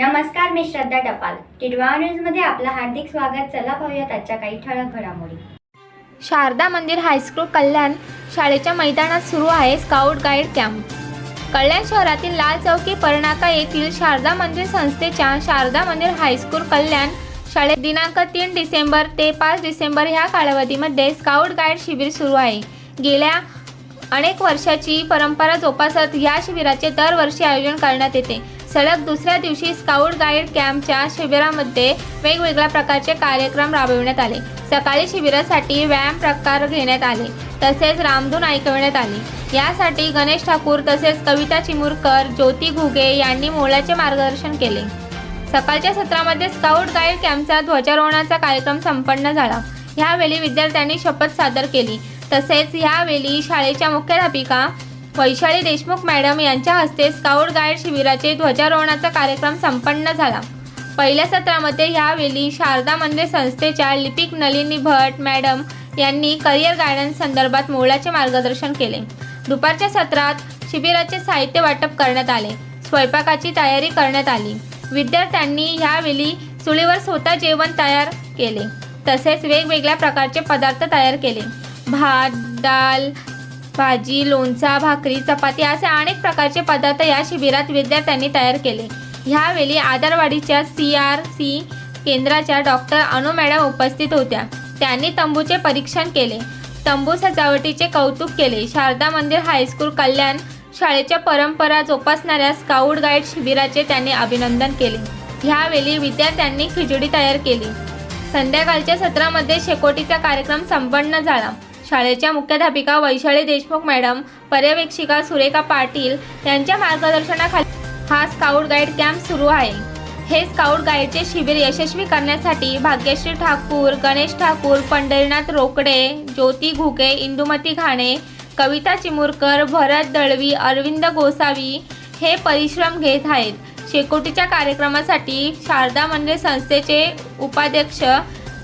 नमस्कार मी श्रद्धा टपाल. टिडवा न्यूजमध्ये आपलं हार्दिक स्वागत. चला पाहूयात आजच्या काही ठळक घडामोडी. शारदा मंदिर हायस्कूल कल्याण शाळेच्या मैदानात सुरू आहे स्काउट गाईड कॅम्प. कल्याण शहरातील लाल चौकी पर्णाका येथील शारदा मंदिर संस्थेच्या शारदा मंदिर हायस्कूल कल्याण शाळेत दिनांक तीन डिसेंबर ते पाच डिसेंबर ह्या कालावधीमध्ये स्काउट गाईड शिबिर सुरू आहे. गेल्या अनेक वर्षाची परंपरा जोपासत या शिबिराचे दरवर्षी आयोजन करण्यात येते. सलग दुसऱ्या दिवशी स्काउट गाईड कॅम्पच्या शिबिरामध्ये वेगवेगळ्या प्रकारचे कार्यक्रम राबविण्यात आले. सकाळी शिबिरासाठी व्यायाम प्रकार घेण्यात आले तसेच रामधून ऐकविण्यात आली. यासाठी गणेश ठाकूर तसेच कविता चिमुरकर ज्योती घुगे यांनी मोलाचे मार्गदर्शन केले. सकाळच्या सत्रामध्ये स्काउट गाईड कॅम्पचा ध्वजारोहणाचा कार्यक्रम संपन्न झाला. ह्यावेळी विद्यार्थ्यांनी शपथ सादर केली. तसेच ह्यावेळी शाळेच्या मुख्याध्यापिका वैशाली देशमुख मॅडम यांच्या हस्ते स्काउट गाईड शिबिराचे ध्वजारोहणाचा कार्यक्रम संपन्न झाला. पहिल्या सत्रामध्ये यावेळी शारदा मंदिर संस्थेच्या लिपिक नलिनी भट मॅडम यांनी करिअर गायडन्स संदर्भात मोलाचे मार्गदर्शन केले. दुपारच्या सत्रात शिबिराचे साहित्य वाटप करण्यात आले. स्वयंपाकाची तयारी करण्यात आली. विद्यार्थ्यांनी यावेळी चुलीवर स्वतः जेवण तयार केले. तसेच वेगवेगळ्या प्रकारचे पदार्थ तयार केले. भात दाल भाजी लोणचा भाकरी चपाती असे अनेक प्रकारचे पदार्थ या शिबिरात विद्यार्थ्यांनी तयार केले. ह्यावेळी आदरवाडीच्या सी आर सी केंद्राच्या डॉक्टर अनु मॅडम उपस्थित होत्या. त्यांनी तंबूचे परीक्षण केले. तंबू सजावटीचे कौतुक केले. शारदा मंदिर हायस्कूल कल्याण शाळेच्या परंपरा जोपासणाऱ्या स्काउट गाईड शिबिराचे त्यांनी अभिनंदन केले. ह्यावेळी विद्यार्थ्यांनी खिचडी तयार केली. संध्याकाळच्या सत्रामध्ये शेकोटीचा कार्यक्रम संपन्न झाला. शाळेच्या मुख्याध्यापिका वैशाली देशमुख मॅडम पर्यवेक्षिका सुरेखा पाटील यांच्या मार्गदर्शनाखाली हा स्काउट गाईड कॅम्प सुरू आहे. हे स्काउट गाईडचे शिबिर यशस्वी करण्यासाठी भाग्यश्री ठाकूर गणेश ठाकूर पंढरीनाथ रोकडे ज्योती घुगे इंदुमती घाणे कविता चिमुरकर भरत दळवी अरविंद गोसावी हे परिश्रम घेत आहेत. शेकोटीच्या कार्यक्रमासाठी शारदा मंदिर संस्थेचे उपाध्यक्ष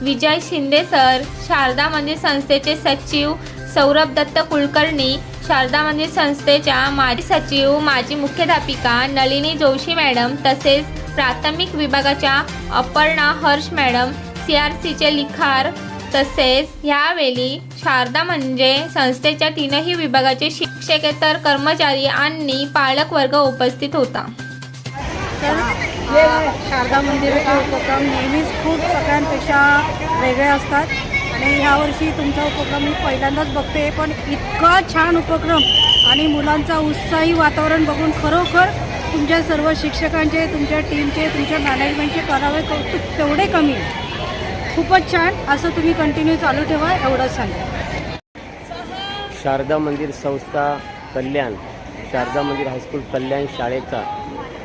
विजय शिंदे सर शारदा मंदिर संस्थेचे सचिव सौरभ दत्त कुलकर्णी शारदा मंदिर संस्थेच्या माजी सचिव माजी मुख्याध्यापिका नलिनी जोशी मॅडम तसेच प्राथमिक विभागाच्या Aparna Harsh madam C R सीचे लिखार तसेच यावेळी शारदा म्हणजे संस्थेच्या तीनही विभागाचे शिक्षकेतर कर्मचारी आणि पालक वर्ग उपस्थित होता. शारदा मंदिराचे उपक्रम नेहमीच खूप सगळ्यांपेक्षा वेगळे असतात. आणि ह्यावर्षी तुमचा उपक्रम मी पहिल्यांदाच बघते पण इतका छान उपक्रम आणि मुलांचा उत्साही वातावरण बघून खरोखर तुमच्या सर्व शिक्षकांचे तुमच्या टीमचे तुमच्या मॅनेजमेंटचे करावे कौतुक तेवढे कमी खूपच छान. असं तुम्ही कंटिन्यू चालू ठेवा एवढंच सांगा शारदा मंदिर संस्था कल्याण शारदा मंदिर हायस्कूल कल्याण शाळेचा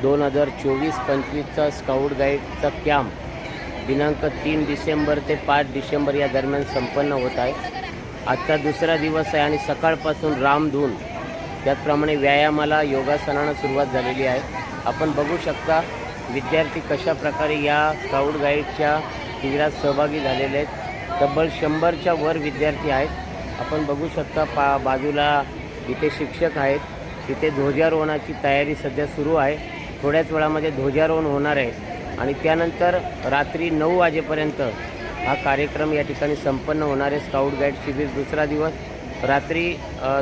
दोन हजार चोवीस पंचवीसचा स्काउट गाईडचा कॅम्प दिनांक तीन डिसेंबर ते पाच डिसेंबर या दरम्यान संपन्न होत आहे. आजचा दुसरा दिवस आहे आणि सकाळपासून रामधून त्याचप्रमाणे व्यायामाला योगासनानं सुरुवात झालेली आहे. आपण बघू शकता विद्यार्थी कशा प्रकारे या स्काउट गाईडच्या शिबिरात सहभागी झालेले आहेत. तब्बल शंभरच्या वर विद्यार्थी आहेत. आपण बघू शकता पा बाजूला इथे शिक्षक आहेत. इथे ध्वजारोहणाची तयारी सध्या सुरू आहे. थोड्याच वेळामध्ये ध्वजारोहण होणार आहे. आणि त्यानंतर रात्री नऊ वाजेपर्यंत हा कार्यक्रम या ठिकाणी संपन्न होणार आहे. स्काउट गाईड शिबिर दुसरा दिवस. रात्री अ,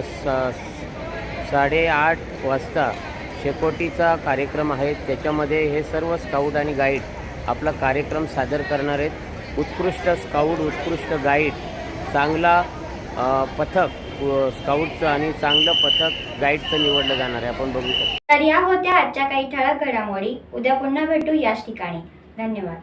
साडेआठ वाजता शेकोटीचा कार्यक्रम आहे. त्याच्यामध्ये हे सर्व स्काउट आणि गाईड आपला कार्यक्रम सादर करणार आहेत. उत्कृष्ट स्काउट उत्कृष्ट गाईड चांगला पथक स्काउटचं आणि चांगलं पथक गाईडचं निवडलं जाणार आहे. आपण बघू शकतो. तर या होत्या आजच्या काही ठळक घडामोडी. उद्या पुन्हा भेटू याच ठिकाणी. धन्यवाद.